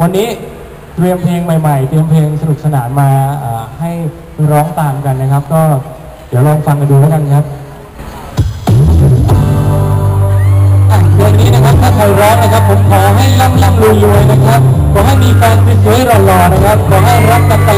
วันนี้เตรียมเพลงใหม่ๆ เตรียมเพลงสนุกสนานมาให้ร้องตามกันนะครับ ก็เดี๋ยวลองฟังกันดูแล้วกันครับเพลงนี้นะครับถ้าใครร้องนะครับ ผมขอให้ร่ำร่ำรวยรวยนะครับ ขอให้มีแฟนสวยๆหล่อๆนะครับ ขอให้รักกันตล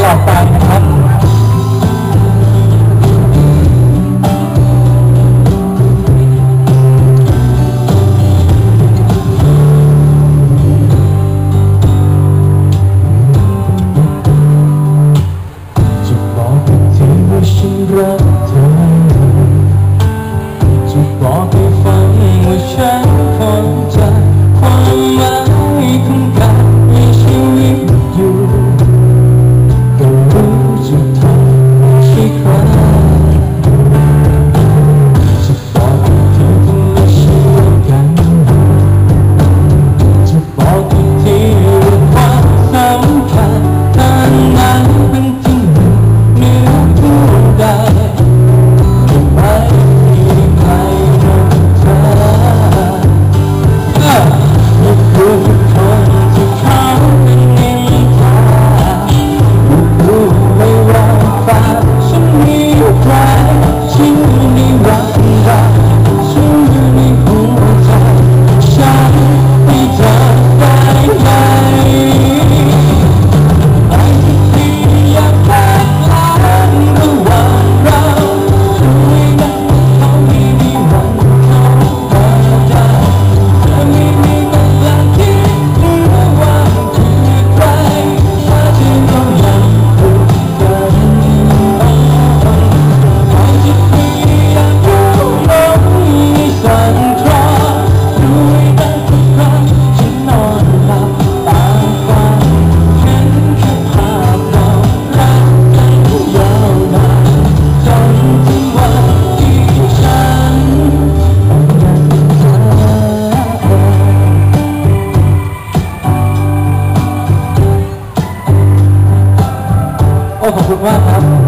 wow.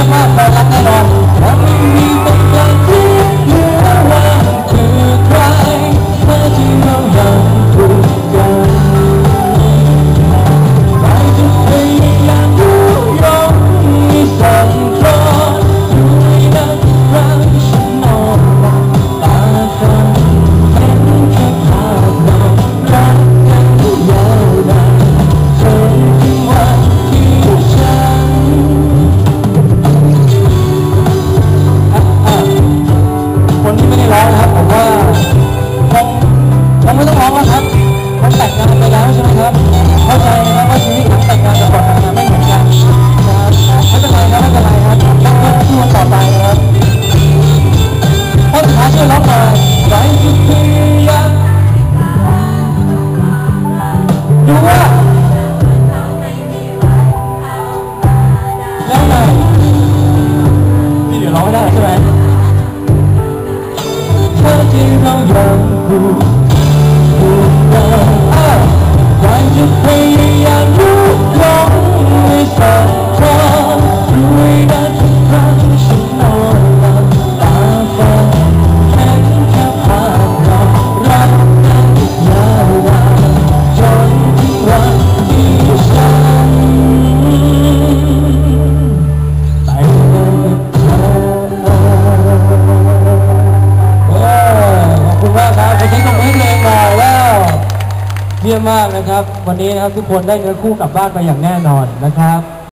รีกว่าแฟรักแน่นอน 啊！waiting. ยี่ยมมากนะครับ วันนี้นะครับทุกคนได้เงินคู่กลับบ้านไปอย่างแน่นอนนะครับ